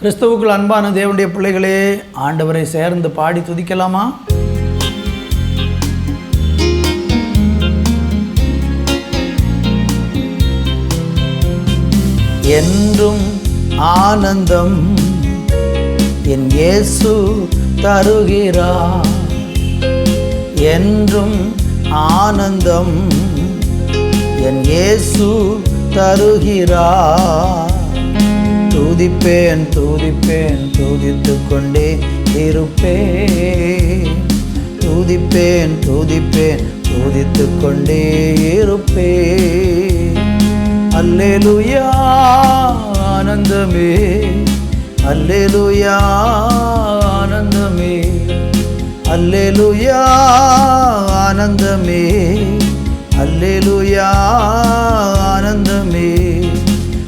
கிறிஸ்தவுக்குள் அன்பான தேவனுடைய பிள்ளைகளே ஆண்டவரை சேர்ந்து பாடி துதிக்கலாமா? என்றும் ஆனந்தம் என் இயேசு தருகிறா என்றும் ஆனந்தம் என் இயேசு தருகிறார். துதிப்பேன் துதிப்பேன் துதித்து கொண்டே இருப்பேன் துதிப்பேன் துதிப்பேன் துதித்து கொண்டே இருப்பேன் அல்லேலுயா ஆனந்தமே. அல்லேலுயா ஆனந்தமே. அல்லேலுயா ஆனந்தமே. அல்லேலுயா ஆனந்தமே.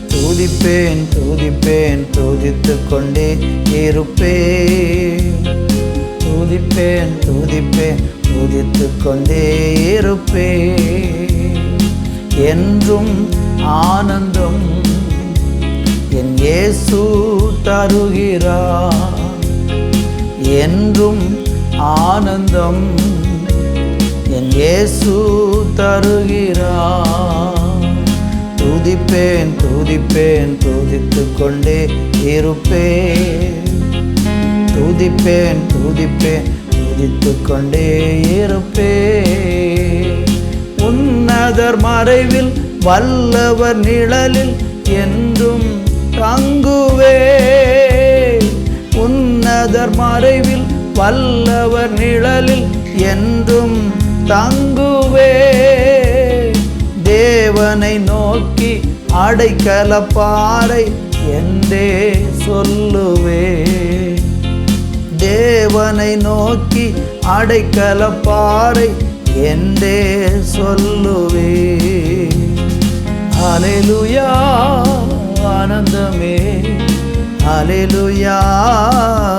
துதிப்பேன் துதிப்பேன் துதித்து கொண்டே இருப்பேன். துதிப்பேன் துதிப்பேன் துதித்து கொண்டே இருப்பேன். என்றும் ஆனந்தம் என் இயேசு தருகிறார். என்றும் ஆனந்தம் என் இயேசு தருகிறார். துதிப்பேன் துதிப்பேன் துதித்து கொண்டே இருப்பேன். துதிப்பேன் துதிப்பேன் துதித்து கொண்டே இருப்பேன். உன்னதர் மறைவில் வல்லவர் நிழலில் என்றும் தங்குவே உன்னதர் மறைவில் வல்லவர் நிழலில் என்றும் தங்குவே தேவனை நோக்கி அடைக்கல பாறை என்றே சொல்லுவே. தேவனை நோக்கி அடைக்கல பாறை என்றே சொல்லுவே. அலைலுயா ஆனந்தமே. அலைலுயா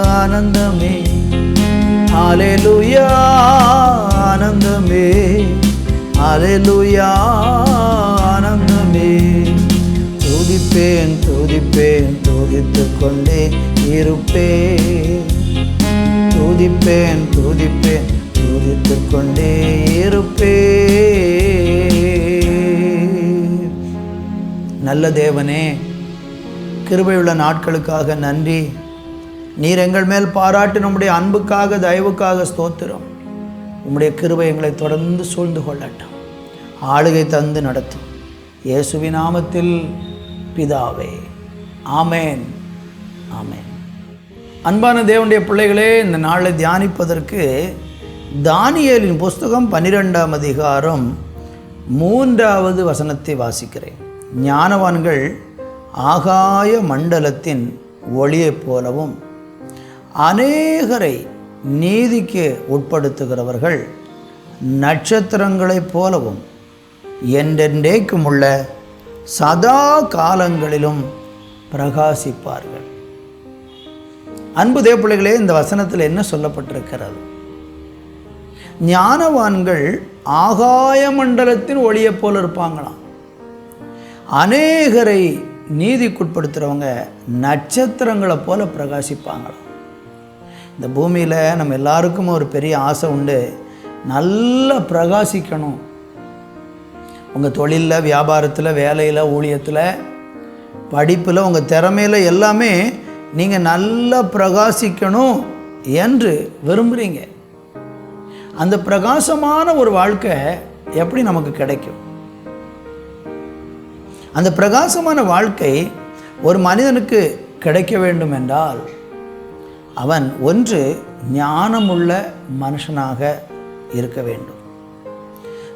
ஆனந்தமே. அலைலுயா ஆனந்தமே. அலைலுயா ஆனந்தமே. துதிப்பேன் துதிப்பேன் துதித்து கொண்டே இருப்பேன். துதிப்பேன் துதிப்பேன் துதித்து கொண்டே இருப்பேன். நல்ல தேவனே கிருபையுள்ள நாட்களுக்காக நன்றி. நீர் எங்கள் மேல் பாராட்டு நம்முடைய அன்புக்காக தயவுக்காக ஸ்தோத்திரம். உம்முடைய கிருபை எங்களை தொடர்ந்து சூழ்ந்து கொள்ளட்டும். ஆளுகை தந்து நடத்தும் இயேசுவி நாமத்தில் பிதாவே. ஆமேன். ஆமேன். அன்பான தேவனுடைய பிள்ளைகளே இந்த நாளை தியானிப்பதற்கு தானியலின் புஸ்தகம் பன்னிரெண்டாம் அதிகாரம் மூன்றாவது வசனத்தை வாசிக்கிறேன். ஞானவான்கள் ஆகாய மண்டலத்தின் ஒளியைப் போலவும் அநேகரை நீதிக்கு உட்படுத்துகிறவர்கள் நட்சத்திரங்களைப் போலவும் என்றென்றேக்கும் உள்ள சதா காலங்களிலும் பிரகாசிப்பார்கள். அன்பு தேப்பிள்ளைகளே இந்த வசனத்தில் என்ன சொல்லப்பட்டிருக்கிறது? ஞானவான்கள் ஆகாய மண்டலத்தின் ஒளியைப் போல இருப்பாங்களாம். அநேகரை நீதிக்குட்படுத்துகிறவங்க நட்சத்திரங்களை போல பிரகாசிப்பாங்களாம். இந்த பூமியில் நம்ம எல்லாருக்கும் ஒரு பெரிய ஆசை உண்டு. நல்லா பிரகாசிக்கணும். உங்கள் தொழிலில் வியாபாரத்தில் வேலையில் ஊழியத்தில் படிப்பில் உங்கள் திறமையில் எல்லாமே நீங்கள் நல்லா பிரகாசிக்கணும் என்று விரும்புகிறீங்க அந்த பிரகாசமான ஒரு வாழ்க்கை எப்படி நமக்கு கிடைக்கும்? அந்த பிரகாசமான வாழ்க்கை ஒரு மனிதனுக்கு கிடைக்க வேண்டும் என்றால் அவன் ஒன்று ஞானமுள்ள மனுஷனாக இருக்க வேண்டும்.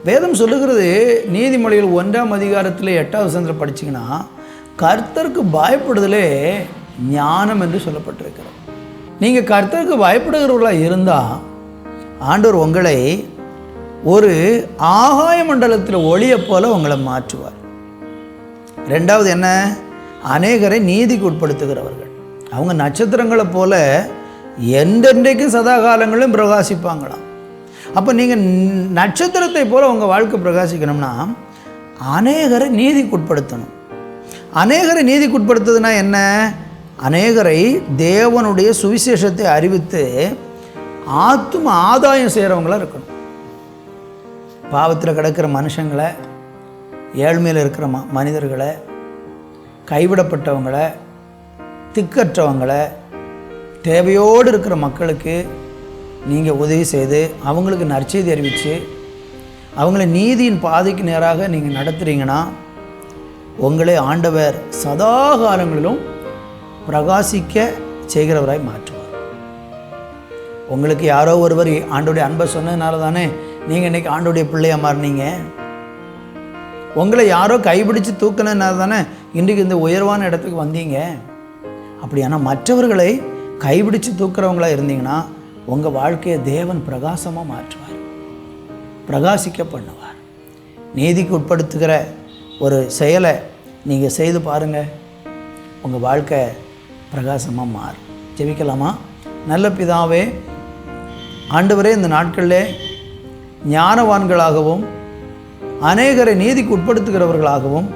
வேதம் சொல்லுகிறது நீதிமொழிகள் ஒன்றாம் அதிகாரத்தில் எட்டாவது சந்திரம் படிச்சிங்கன்னா கர்த்தருக்கு பயப்படுதலே ஞானம் என்று சொல்லப்பட்டிருக்கிறது. நீங்கள் கர்த்தருக்கு பயப்படுகிறவர்களாக இருந்தால் ஆண்டவர் உங்களை ஒரு ஆகாய மண்டலத்தில் ஒளியை போல உங்களை மாற்றுவார். ரெண்டாவது என்ன? அநேகரை நீதிக்கு உட்படுத்துகிறவர்கள். அவங்க நட்சத்திரங்களை போல எந்தென்றைக்கும் சதா காலங்களும் பிரகாசிப்பாங்களாம். அப்போ நீங்கள் நட்சத்திரத்தை போல் உங்கள் வாழ்க்கை பிரகாசிக்கணும்னா அநேகரை நீதிக்குட்படுத்தணும். அநேகரை நீதிக்குட்படுத்துதுன்னா என்ன? அநேகரை தேவனுடைய சுவிசேஷத்தை அறிவித்து ஆத்தும ஆதாயம் செய்கிறவங்களாக இருக்கணும். பாவத்தில் கிடக்கிற மனுஷங்களை ஏழ்மையில் இருக்கிற ம மனிதர்களை கைவிடப்பட்டவங்களை திக்கற்றவங்களை தேவையோடு இருக்கிற மக்களுக்கு நீங்கள் உதவி செய்து அவங்களுக்கு நற்செய்தி அறிவித்து அவங்கள நீதியின் பாதைக்கு நேராக நீங்கள் நடத்துகிறீங்கன்னா உங்களை ஆண்டவர் சதா காலங்களிலும் பிரகாசிக்க செய்கிறவராய் மாற்றுவார். உங்களுக்கு யாரோ ஒருவர் ஆண்டோடைய அன்பை சொன்னதுனால தானே நீங்கள் இன்றைக்கி ஆண்டோடைய பிள்ளையாக மாறினீங்க? உங்களை யாரோ கைப்பிடிச்சு தூக்கினதுனால தானே இன்றைக்கு இந்த உயர்வான இடத்துக்கு வந்தீங்க? அப்படியானால் மற்றவர்களை கைப்பிடிச்சு தூக்குறவங்களா இருந்தீங்கன்னா உங்கள் வாழ்க்கையை தேவன் பிரகாசமாக மாற்றுவார். பிரகாசிக்க பண்ணுவார் நீதிக்கு உட்படுத்துகிற ஒரு செயலை நீங்கள் செய்து பாருங்கள் உங்கள் வாழ்க்கை பிரகாசமாக மாறும். ஜெபிக்கலாமா? நல்ல பிதாவே ஆண்டவரே இந்த நாட்களில் ஞானவான்களாகவும் அநேகரை நீதிக்கு உட்படுத்துகிறவர்களாகவும்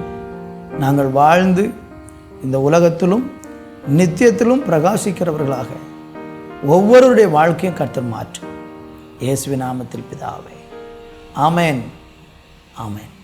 நாங்கள் வாழ்ந்து இந்த உலகத்திலும் நித்தியத்திலும் பிரகாசிக்கிறவர்களாக ஒவ்வொருவருடைய வாழ்க்கையும் கர்த்தர் மாற்றும். இயேசுவி நாமத்தில் பிதாவே. ஆமேன். ஆமேன்.